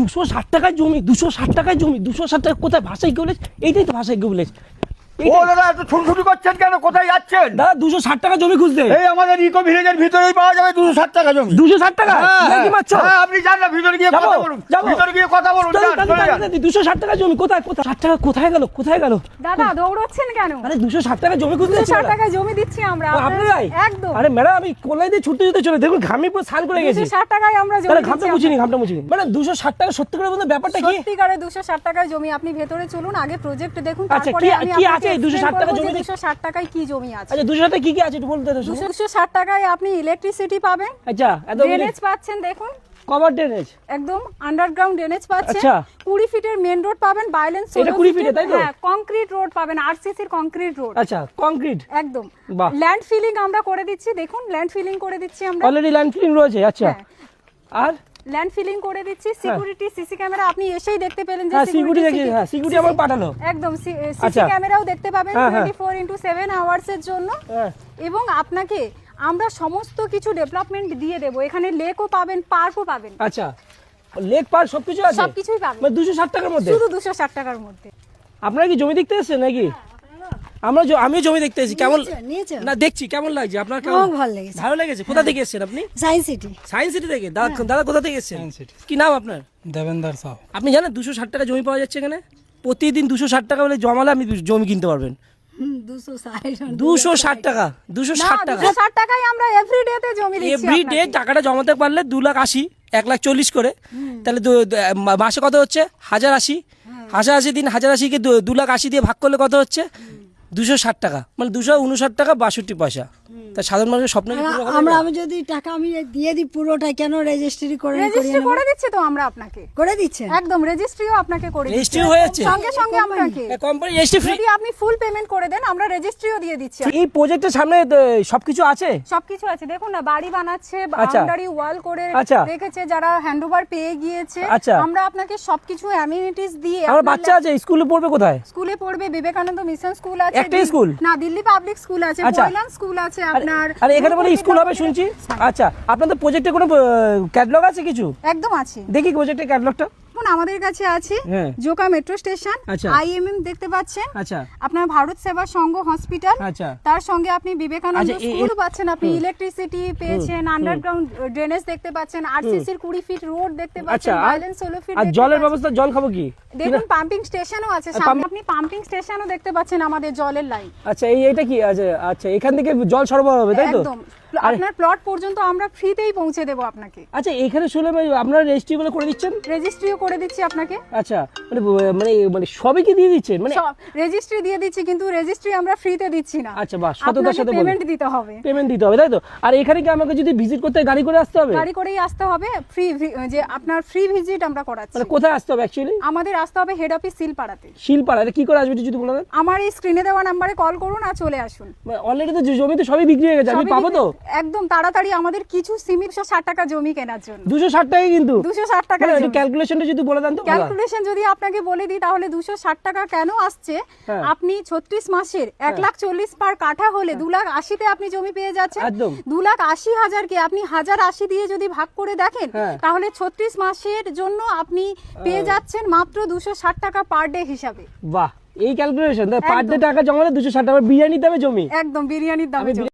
দুশো ষাট টাকায় জমি, দুশো ষাট টাকায় জমি, দুশো ষাট টাকা কোথায় ভাষায় কেউ এইটাই তো ভাষায় কেউ ও দাদা এত ছুটছুটি করছেন কেন? কোথায় যাচ্ছেন? দাদা দুশো ষাট টাকা জমি খুঁজতে। এই আমাদের ইকো ভিলেজের ভিতরেই পাওয়া যাবে দুশো ষাট টাকা জমি। দুশো ষাট টাকা? হ্যাঁ, হ্যাঁ, আপনি যান না ভিতরে গিয়ে কথা বলুন। ভিতরে গিয়ে কথা বলুন। দুশো ষাট টাকা জমি কোথায় কোথায়? ষাট টাকা কোথায় গেল কোথায় গেল? দাদা দৌড়চ্ছেন কেন? আরে দুশো ষাট টাকা জমি খুঁজতে ষাট জমি দিচ্ছি আমরা আপনারাই একদম। আরে ম্যাডাম আমি কোলাই দিয়ে ছুটতে ছুটতে চলে দেখুন ঘামে পুরো স্নান করে গেছি। ষাট টাকায় আমরা জমি ঘামটা মুছিনি ঘামটা মুছিনি ম্যাডাম দুশো ষাট টাকা সত্যি করে বলতে ব্যাপারটা কি? দুশো ষাট টাকায় জমি আপনি ভেতরে চলুন আগে প্রজেক্ট দেখুন আচ্ছা, কি- আছে এই 260 টাকা জমি দুশো ষাট টাকায় কি জমি আছে? আচ্ছা দুশো কি কি আছে একটু বলতে দুশো ষাট টাকায় আপনি ইলেকট্রিসিটি পাবেন। আচ্ছা ড্রেনেজ পাচ্ছেন দেখুন। কভার ড্রেনেজ একদম আন্ডারগ্রাউন্ড ড্রেনেজ পাচ্ছেন। আচ্ছা। কুড়ি ফিটের রোড পাবেন বাইলেন্স এটা 20 ফিটে, তাই তো? হ্যাঁ কংক্রিট রোড পাবেন আরসিসির কংক্রিট রোড আচ্ছা কংক্রিট একদম। ল্যান্ড ফিলিং আমরা করে দিচ্ছি দেখুন ল্যান্ড ফিলিং করে দিচ্ছি আমরা। অলরেডি ল্যান্ড ফিলিং রয়েছে আচ্ছা। হ্যাঁ। আর? ল্যান্ড ফিলিং করে দিচ্ছি সিকিউরিটি সিসি ক্যামেরা আপনি এসেই দেখতে পেলেন যে হ্যাঁ সিকিউরিটি দেখি হ্যাঁ সিকিউরিটি আমার পাঠালো। একদম সিসি আচ্ছা। ক্যামেরাও দেখতে পাবেন হ্যাঁ, হ্যাঁ। টোয়েন্টি ফোর ইন্টু সেভেন আওয়ার্সের জন্য। হ্যাঁ। এবং আপনাকে আমরা সমস্ত কিছু ডেভেলপমেন্ট দিয়ে দেবো। এখানে লেকও পাবেন পার্কও পাবেন। আচ্ছা। লেক পার সবকিছু আছে? সবকিছুই পাবেন। মানে দুশো ষাট টাকার মধ্যে? শুধু দুশো ষাট টাকার মধ্যে। আপনারা কি জমি দেখতে এসেছেন নাকি? আমরা আমিও জমি দেখতে এসেছি। কেমন না দেখছি কেমন লাগছে? আপনার কেমন ভালো লেগেছে। ভালো লেগেছে? কোথা থেকে এসেছেন আপনি? সায়েন্স সিটি সায়েন্স সিটি থেকে? দাদা দাদা কোথা থেকে এসেছেন? কি নাম আপনার? দেবেন্দার সাহ আপনি জানেন দুশো ষাট টাকা জমি পাওয়া যাচ্ছে এখানে? প্রতিদিন দুশো ষাট টাকা বলে জমালে আপনি জমি কিনতে পারবেন। দুশো ষাট। টাকা? দুশো ষাট টাকা? ষাট টাকায় আমরা এভরি জমি দিচ্ছি এভরি ডে আপনাকে। টাকাটা জমাতে পারলে দু লাখ আশি এক লাখ চল্লিশ করে। তাহলে মাসে কত হচ্ছে? হাজার আশি। হাজার আশি দিন হাজার আশিকে দু- দু লাখ আশি দিয়ে ভাগ করলে কত হচ্ছে? দুশো ষাট টাকা। মানে দুশো উনষাট টাকা বাষট্টি পয়সা। তা সাধারণ মানুষের স্বপ্ন আমরা আমি যদি টাকা আমি দিয়ে দিই পুরোটা কেন রেজিস্ট্রি করে রেজিস্ট্রি করে দিচ্ছি তো আমরা আপনাকে। করে দিচ্ছেন একদম রেজিস্ট্রিও আপনাকে করে দিচ্ছি। রেজিস্ট্রি হয়ে যাচ্ছে সঙ্গে সঙ্গে আপনাকে। কোম্পানি রেজিস্ট্রি ফ্রি আপনি ফুল পেমেন্ট করে দেন আমরা রেজিস্ট্রিও দিয়ে দিচ্ছি। এই প্রজেক্টের সামনে সবকিছু আছে? সবকিছু আছে। দেখুন না বাড়ি বানাচ্ছে আচ্ছা। বাউন্ডারি ওয়াল করে আচ্ছা। রেখেছে যারা হ্যান্ডওভার পেয়ে গিয়েছে। আচ্ছা। আমরা আপনাকে সবকিছু অ্যামিনিটিস দিয়ে আমার বাচ্চা আছে স্কুলে পড়বে কোথায়? স্কুলে পড়বে বিবেকানন্দ মিশন স্কুল আছে। একটাই স্কুল? না দিল্লি পাবলিক স্কুল আছে আচ্ছা। বয়লান স্কুল আছে আপনার আরে এখানে বলে স্কুল হবে শুনছি। আচ্ছা আপনাদের প্রজেক্টে কোনো ক্যাটলগ আছে কিছু? একদম আছে। দেখি প্রজেক্টের ক্যাটলগটা দেখুন আমাদের কাছে আছে। হ্যাঁ। Joka metro station. আচ্ছা। আইএমএম দেখতে পাচ্ছেন। আচ্ছা। আপনার ভারত সেবা সংঘ হসপিটাল। আচ্ছা। তার সঙ্গে আপনি বিবেকানন্দ আচ্ছা, স্কুল পাচ্ছেন আপনি। ইলেকট্রিসিটি পেয়েছেন আন্ডারগ্রাউন্ড ড্রেনেজ দেখতে পাচ্ছেন। আরসিসির কুড়ি ফিট রোড দেখতে আচ্ছা পাচ্ছেন বাইলেন্স ষোলো ফিট আর জলের ব্যবস্থা জল খাব কি? দেখুন পাম্পিং স্টেশনও আছে। সামনে আপনি পাম্পিং স্টেশনও দেখতে পাচ্ছেন আমাদের জলের লাইন আচ্ছা এই এটা কি? আচ্ছা আচ্ছা এখান থেকে জল সরবরাহ হবে তাই তো? একদম। আপনার প্লট পর্যন্ত আমরা ফ্রিতেই পৌঁছে দেবো আপনাকে। আচ্ছা এখানে শুনলাম এই আপনারা রেজিস্ট্রি বলে করে দিচ্ছেন? রেজিস্ট্রিও করে দিচ্ছি আপনাকে। আচ্ছা মানে মানে মানে সবই কি দিয়ে দিচ্ছেন? মানে রেজিস্ট্রি দিয়ে দিচ্ছি কিন্তু রেজিস্ট্রি আমরা ফ্রিতে দিচ্ছি না। আচ্ছা, বাহ, সততার সাথে। পেমেন্ট দিতে হবে। পেমেন্ট দিতে হবে তাই তো? আর এখানে কি আমাকে যদি ভিজিট করতে গাড়ি করে আসতে হবে? গাড়ি করেই আসতে হবে ফ্রি যে আপনার ফ্রি ভিজিট আমরা করাচ্ছি। মানে কোথায় আসতে হবে অ্যাকচুয়ালি আমাদের আসতে হবে হেড অফিস সিলপাড়াতে শিলপাড়া কি করে আসবে যদি বলে দেন? আমার এই স্ক্রিনে দেওয়া নাম্বারে কল করুন আর চলে আসুন। অলরেডি তো জমি তো সবই বিক্রি হয়ে গেছে আমি পাবো তো? একদম তাড়াতাড়ি আমাদের কিছু সীমিত ষাট টাকা জমি কেনার জন্য। দুশো ষাট টাকা কিন্তু। দুশো ষাট টাকা মানে ক্যালকুলেশনটা যদি বলে দেন তো ক্যালকুলেশন যদি আপনাকে বলে দিই তাহলে দুশো ষাট টাকা কেন আসছে? হ্যাঁ। আপনি ছত্রিশ মাসের এক লাখ চল্লিশ পার কাঠা হলে দু লাখ আশিতে আপনি জমি পেয়ে যাচ্ছেন। একদম। দু লাখ আশি হাজারকে আপনি হাজার আশি দিয়ে যদি ভাগ করে দেখেন হ্যাঁ। তাহলে ছত্রিশ মাসের জন্য আপনি পেয়ে যাচ্ছেন মাত্র দুশো ষাট টাকা পার ডে হিসাবে। বাহ এই ক্যালকুলেশন পার ডে টাকা জমালে দুশো ষাট টাকা বিরিয়ানি দামে জমি। একদম বিরিয়ানির দামে।